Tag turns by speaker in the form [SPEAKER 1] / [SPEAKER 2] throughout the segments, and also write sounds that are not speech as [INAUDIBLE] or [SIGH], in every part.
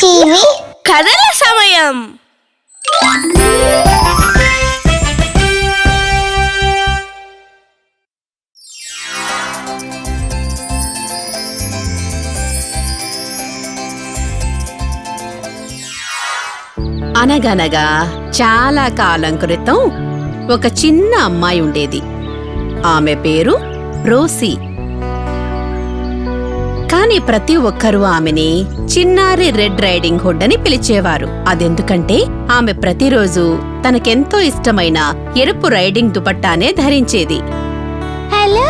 [SPEAKER 1] TV
[SPEAKER 2] కథల సమయం.
[SPEAKER 3] అనగనగా చాలా కాలం క్రితం ఒక చిన్న అమ్మాయి ఉండేది. ఆమె పేరు రోసీ. కాని ప్రతి ఒక్కరూ ఆమెని చిన్నారి రెడ్ రైడింగ్ హుడ్ అని పిలిచేవారు. అదెందుకంటే ఆమె ప్రతిరోజు తనకెంతో ఇష్టమైన ఎరుపు రైడింగ్ దుపట్టానే ధరించేది.
[SPEAKER 1] హలో.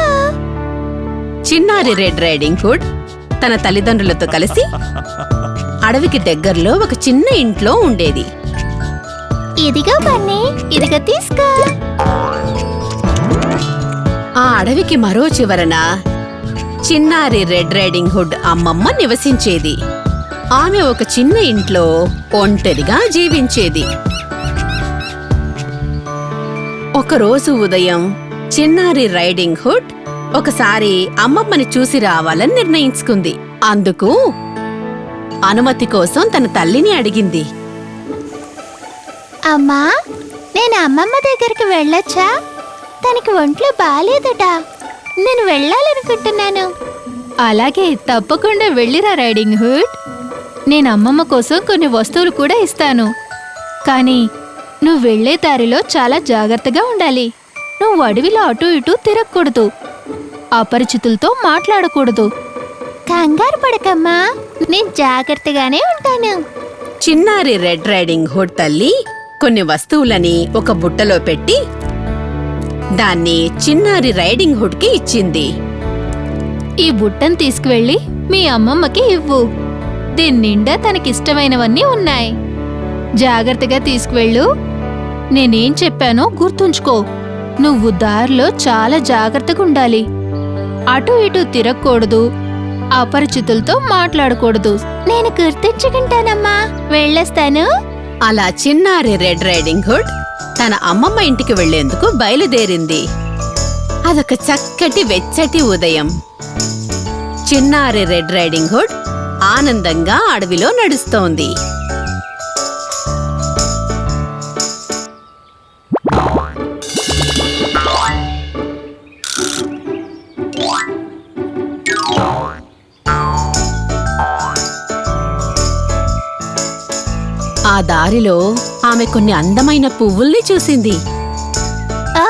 [SPEAKER 3] చిన్నారి రెడ్ రైడింగ్ హుడ్ తన తల్లిదండ్రులతో కలిసి అడవికి దగ్గరలో ఒక చిన్న ఇంట్లో ఉండేది.
[SPEAKER 1] ఇదిగో బన్నీ ఇదిగో తీసుకో.
[SPEAKER 3] ఆ అడవికి మరో చివరన చిన్నారి రెడ్ రైడింగ్ హుడ్ అమ్మమ్మ నివసించేది. ఆమె ఒక చిన్న ఇంట్లో ఒంటరిగా జీవించేది. ఒకరోజు ఉదయం చిన్నారి రైడింగ్ హుడ్ ఒకసారి అమ్మమ్మని చూసి రావాలని నిర్ణయించుకుంది. అందుకు అనుమతి కోసం తన తల్లిని అడిగింది.
[SPEAKER 1] అమ్మా నేను అమ్మమ్మ దగ్గరికి వెళ్ళొచ్చా? తనకి ఒంట్లో బాలేదట. నేను వెళ్ళాలనుకుంటున్నాను.
[SPEAKER 4] అలాగే తప్పకుండా వెళ్ళిరా రైడింగ్ హుడ్. నేను అమ్మమ్మ కోసం కొన్ని వస్తువులు కూడా ఇస్తాను. కానీ నువ్వు వెళ్ళే దారిలో చాలా జాగ్రత్తగా ఉండాలి. నువ్వు అడవిలో అటు ఇటు తిరగకూడదు. అపరిచితులతో మాట్లాడకూడదు.
[SPEAKER 1] కంగారు పడకమ్మా. నేను జాగ్రత్తగానే ఉంటాను.
[SPEAKER 3] చిన్నారి రెడ్ రైడింగ్ హుడ్ తల్లి కొన్ని వస్తువులని ఒక బుట్టలో పెట్టి దాన్ని చిన్నారి రైడింగ్ హుడ్కి ఇచ్చింది.
[SPEAKER 4] ఈ బుట్టను తీసుకువెళ్ళి మీ అమ్మమ్మకి ఇవ్వు. దీని నిండా తనకిష్టమైనవన్నీ ఉన్నాయి. జాగ్రత్తగా తీసుకువెళ్ళు. నేనేం చెప్పానో గుర్తుంచుకో. నువ్వు దారిలో చాలా జాగ్రత్తగా ఉండాలి. అటు ఇటు తిరగకూడదు. అపరిచితులతో మాట్లాడకూడదు.
[SPEAKER 1] నేను గుర్తుంచుకుంటానమ్మా. వెళ్ళొస్తాను.
[SPEAKER 3] అలా చిన్నారి రెడ్ రైడింగ్ హుడ్ తన అమ్మమ్మ ఇంటికి వెళ్ళేందుకు బయలుదేరింది. అదొక చక్కటి వెచ్చటి ఉదయం. చిన్నారి రెడ్ రైడింగ్ హుడ్ ఆనందంగా అడవిలో నడుస్తోంది. ఆ దారిలో ఆమె కొన్ని అందమైన పువ్వుల్ని చూసింది.
[SPEAKER 1] ఓ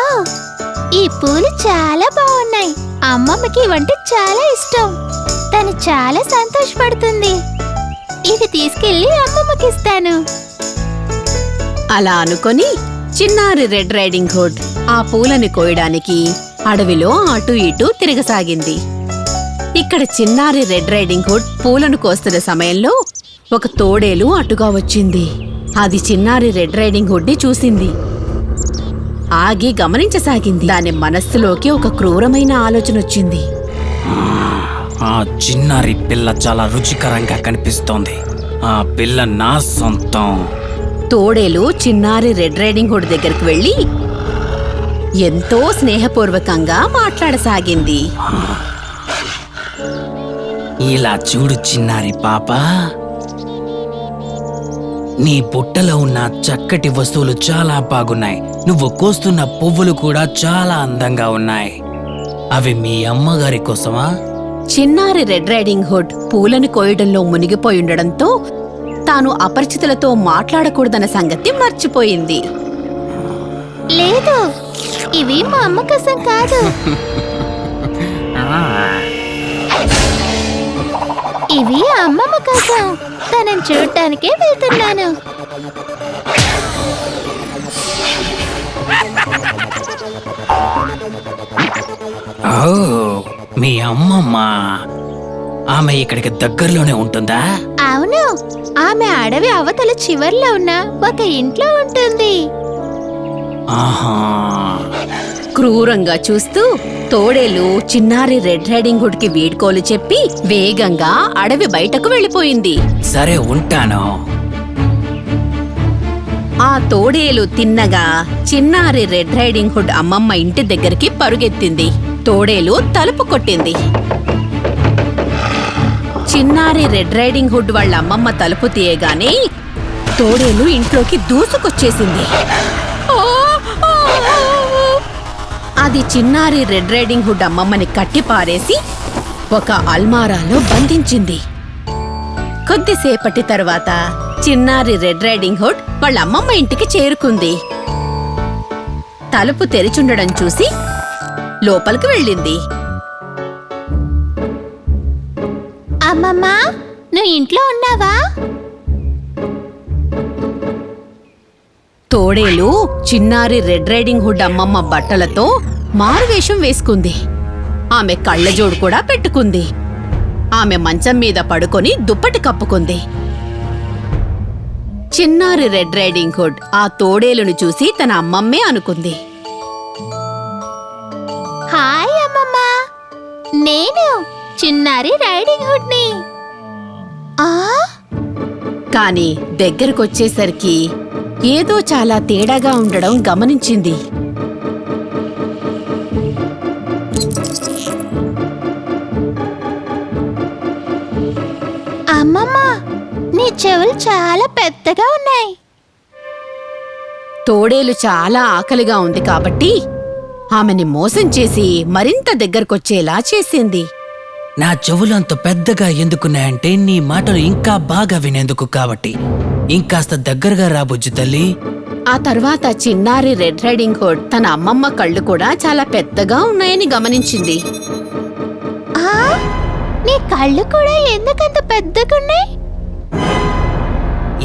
[SPEAKER 1] ఈ పూలు చాలా బాగున్నాయి. అమ్మమ్మకి ఇవంటే చాలా ఇష్టం. తను చాలా సంతోషపడుతుంది. ఇవి తీసుకెళ్ళి అమ్మమ్మకి ఇస్తాను.
[SPEAKER 3] అలా అనుకొని చిన్నారి రెడ్ రైడింగ్ హుడ్ ఆ పూలని కోయడానికి అడవిలో అటు ఇటు తిరగసాగింది. ఇక్కడ చిన్నారి రెడ్ రైడింగ్ హుడ్ పూలను కోస్తున్న సమయంలో ఒక తోడేలు అటుగా వచ్చింది. అది చిన్నారి రెడ్ రైడింగ్ హుడ్ని చూసింది. ఆగి గమనించసాగింది. దాని మనస్సులోకి ఒక క్రూరమైన ఆలోచన వచ్చింది.
[SPEAKER 5] ఆ చిన్నారి పిల్ల చాలా రుచికరంగా కనిపిస్తోంది. ఆ పిల్ల నా సొంతం.
[SPEAKER 3] తోడేలు చిన్నారి రెడ్ రైడింగ్ హుడ్ దగ్గరికి వెళ్ళి ఎంతో స్నేహపూర్వకంగా మాట్లాడసాగింది.
[SPEAKER 5] ఇలా చూడు చిన్నారి పాప. నీ బుట్టలో ఉన్న చక్కటి వస్తువులు చాలా బాగున్నాయి. నువ్వు కోస్తున్న పువ్వులు కూడా చాలా అందంగా ఉన్నాయి. అవి మీ అమ్మగారి కోసమా?
[SPEAKER 3] చిన్నారి రెడ్ రైడింగ్ హుడ్ పూలను కోయడంలో మునిగిపోయి ఉండడంతో తాను అపరిచితులతో మాట్లాడకూడదన్న సంగతి మర్చిపోయింది.
[SPEAKER 1] లేదు ఇవి మా అమ్మ కోసం కాదు. [LAUGHS] ఇవి అమ్మమ్మ కోసం తనని చూడటానికే వెళ్తున్నాను.
[SPEAKER 5] ఓ మీ అమ్మమ్మ. ఆమె ఇక్కడికి దగ్గరలోనే ఉంటుందా?
[SPEAKER 1] అవును. ఆమె అడవి అవతల చివర్లో ఉన్న ఒక ఇంట్లో ఉంటుంది.
[SPEAKER 5] ఆహా.
[SPEAKER 3] క్రూరంగా చూస్తూ తోడేలు చిన్నారి రెడ్ రైడింగ్ హుడ్కి వీడ్కోలు చెప్పి వేగంగా అడవి బయటకు వెళ్ళిపోయింది.
[SPEAKER 5] సరే ఉంటాను.
[SPEAKER 3] ఆ తోడేలు తిన్నగా చిన్నారి రెడ్ రైడింగ్ హుడ్ అమ్మమ్మ ఇంటి దగ్గరికి పరుగెత్తింది. తోడేలు తలుపు కొట్టింది. చిన్నారి రెడ్ రైడింగ్ హుడ్ వాళ్ళ అమ్మమ్మ తలుపు తీయగానే తోడేలు ఇంట్లోకి దూసుకొచ్చేసింది. అది చిన్నారి రెడ్ రైడింగ్ హుడ్ అమ్మమ్మని కట్టి పారేసి ఒక అల్మారాలో బంధించింది. కొద్దిసేపటి తరువాత చిన్నారి రెడ్ రైడింగ్ హుడ్ వాళ్ళ అమ్మమ్మ ఇంటికి చేరుకుంది. తలుపు తెరిచుండడం చూసి లోపలికి వెళ్ళింది.
[SPEAKER 1] అమ్మమ్మ నువ్వు ఇంట్లో ఉన్నావా?
[SPEAKER 3] తోడేలు చిన్నారి రెడ్ రైడింగ్ హుడ్ అమ్మమ్మ బట్టలతో మారువేషం వేసుకుంది. ఆమె కళ్ళజోడు కూడా పెట్టుకుంది. ఆమె మంచం మీద పడుకొని దుప్పటి కప్పుకుంది. చిన్నారి రెడ్ రైడింగ్ హుడ్ ఆ తోడేలును చూసి తన అమ్మమ్మే అనుకుంది.
[SPEAKER 1] హాయ్ అమ్మమ్మ. నేను చిన్నారి రైడింగ్ హుడ్ని ఆ?
[SPEAKER 3] కాని దగ్గరకొచ్చేసరికి ఏదో చాలా తేడాగా ఉండడం గమనించింది.
[SPEAKER 1] చాలా పెద్దగా ఉన్నాయి.
[SPEAKER 3] తోడేలు చాలా ఆకలిగా ఉంది కాబట్టి ఆమెని మోసం చేసి మరింత దగ్గరకొచ్చేలా చేసింది.
[SPEAKER 5] నా చెవులు అంత పెద్దగా ఎందుకున్నాయంటే నీ మాటలు ఇంకా బాగా వినేందుకు కాబట్టి. ఇంకాస్త దగ్గరగా రాబుజ్జు తల్లి.
[SPEAKER 3] ఆ తర్వాత చిన్నారి రెడ్ రైడింగ్ హుడ్ తన అమ్మమ్మ కళ్ళు కూడా చాలా పెద్దగా ఉన్నాయని గమనించింది.
[SPEAKER 1] ఆ? నీ కళ్ళు కూడా ఎందుకంత పెద్దగున్నాయి?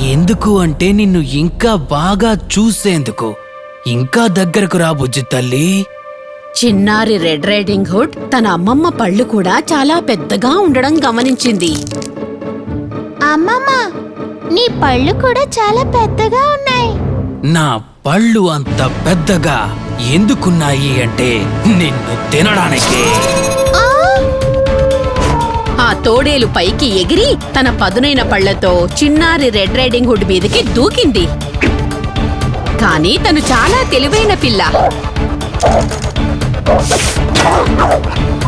[SPEAKER 5] ఎందుకు అంటే నిన్ను ఇంకా బాగా చూసేందుకు. ఇంకా దగ్గరకు రాబుజ్జు తల్లి.
[SPEAKER 3] చిన్నారి రెడ్ రైడింగ్ హుడ్ తన అమ్మమ్మ పళ్ళు కూడా చాలా పెద్దగా ఉండడం గమనించింది.
[SPEAKER 1] అమ్మమ్మ నీ పళ్ళు కూడా చాలా పెద్దగా ఉన్నాయి.
[SPEAKER 5] నా పళ్ళు అంత పెద్దగా ఎందుకున్నాయి అంటే నిన్ను తినడానికే.
[SPEAKER 3] తోడేలు పైకి ఎగిరి తన పదునైన పళ్ళతో చిన్నారి రెడ్ రైడింగ్ హుడ్ మీదకి దూకింది. కానీ తను చాలా తెలివైన పిల్ల.
[SPEAKER 1] కాపాడండి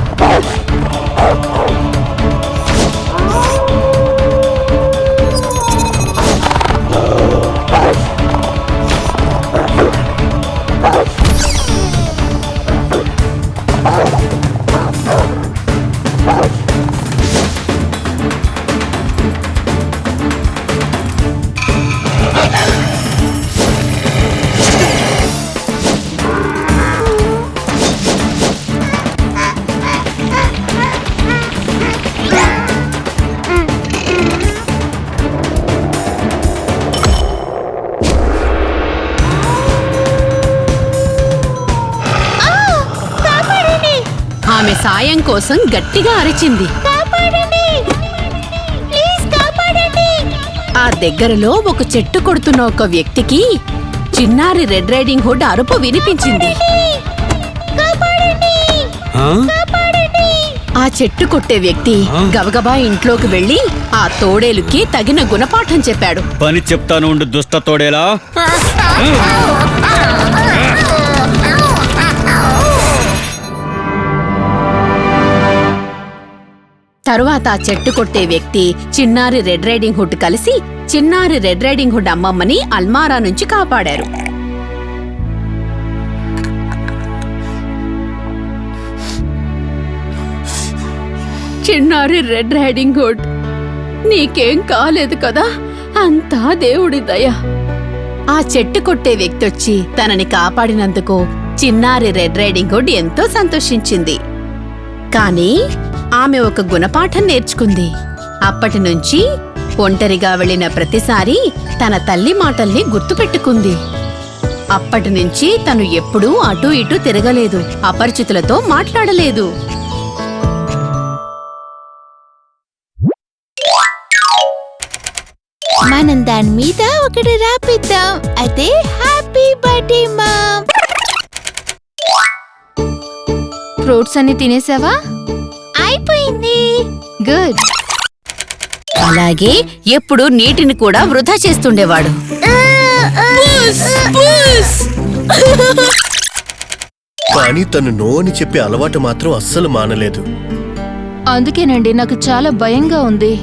[SPEAKER 3] సాయం కోసం గట్టిగా అరిచింది.
[SPEAKER 1] కాపాడండి! ప్లీజ్ కాపాడండి!
[SPEAKER 3] ఆ దగ్గరలో ఒక చెట్టు కొడుతున్న ఒక వ్యక్తికి చిన్నారి రెడ్ రైడింగ్ హుడ్ అరుపు వినిపించింది.
[SPEAKER 1] కాపాడండి! కాపాడండి!
[SPEAKER 3] ఆ? చెట్టు కొట్టే వ్యక్తి గబగబా ఇంట్లోకి వెళ్ళి ఆ తోడేలుకి తగిన గుణపాఠం చెప్పాడు.
[SPEAKER 6] పని చెప్తాను ఉండు దుష్ట తోడేలా?
[SPEAKER 3] తరువాత ఆ చెట్టు కొట్టే వ్యక్తి చిన్నారి రెడ్ రైడింగ్ హుడ్ కలిసి చిన్నారి రెడ్ రైడింగ్ హుడ్ అమ్మమ్మని అల్మారా నుంచి కాపాడారు. చిన్నారి రెడ్ రైడింగ్ హుడ్ నీకేం కాలేదు కదా? అంతా దేవుడి దయ. ఆ చెట్టు కొట్టే వ్యక్తి వచ్చి తనని కాపాడినందుకు చిన్నారి రెడ్ రైడింగ్ హుడ్ ఎంతో సంతోషించింది. కానీ ఆమె ఒక గుణపాఠం నేర్చుకుంది. అప్పటి నుంచి ఒంటరిగా వెళ్ళిన ప్రతిసారి తన తల్లి మాటల్ని గుర్తుపెట్టుకుంది. అప్పటి నుంచి తను ఎప్పుడూ అటూ ఇటూ తిరగలేదు అపరిచితులతో మాట్లాడలేదు.
[SPEAKER 1] మనం దాని మీద ఒకటి రాపిద్దాం. అయితే హ్యాపీ బర్త్డే మామ్.
[SPEAKER 4] ఫ్రూట్స్ అన్ని తినేసావా?
[SPEAKER 1] అయిపోయింది
[SPEAKER 4] గుడ్.
[SPEAKER 3] అలాగే ఎప్పుడు నీటిని కూడా వృధా చేస్తుండేవాడు.
[SPEAKER 7] కానీ తను నో అని చెప్పే అలవాటు మాత్రం అస్సలు మానలేదు.
[SPEAKER 4] అందుకేనండి నాకు చాలా భయంగా ఉంది.